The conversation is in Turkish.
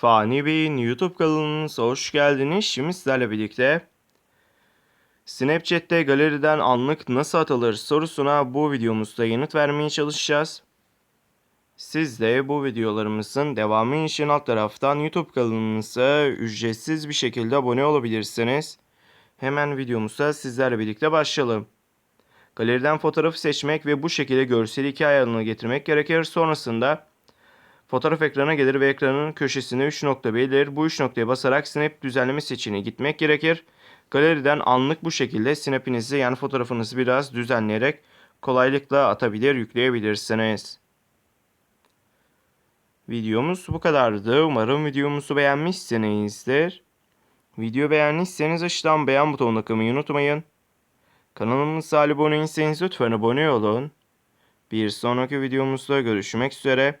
Fani Bey'in YouTube kanalınıza hoş geldiniz. Şimdi sizlerle birlikte Snapchat'te galeriden anlık nasıl atılır sorusuna bu videomuzda yanıt vermeye çalışacağız. Siz de bu videolarımızın devamı için alt taraftan YouTube kanalımıza ücretsiz bir şekilde abone olabilirsiniz. Hemen videomuza sizlerle birlikte başlayalım. Galeriden fotoğrafı seçmek ve bu şekilde görseli iki ayarına getirmek gerekir. Sonrasında Fotoğraf ekrana gelir ve ekranın köşesinde 3 nokta belirir. Bu 3 noktaya basarak snap düzenleme seçeneğine gitmek gerekir. Galeriden anlık bu şekilde snapinizi yani fotoğrafınızı biraz düzenleyerek kolaylıkla atabilir, yükleyebilirsiniz. Videomuz bu kadardı. Umarım videomuzu beğenmişsinizdir. Video beğendiyseniz aşağıdan beğen butonuna tıklamayı unutmayın. Kanalımıza abone değilseniz lütfen abone olun. Bir sonraki videomuzda görüşmek üzere.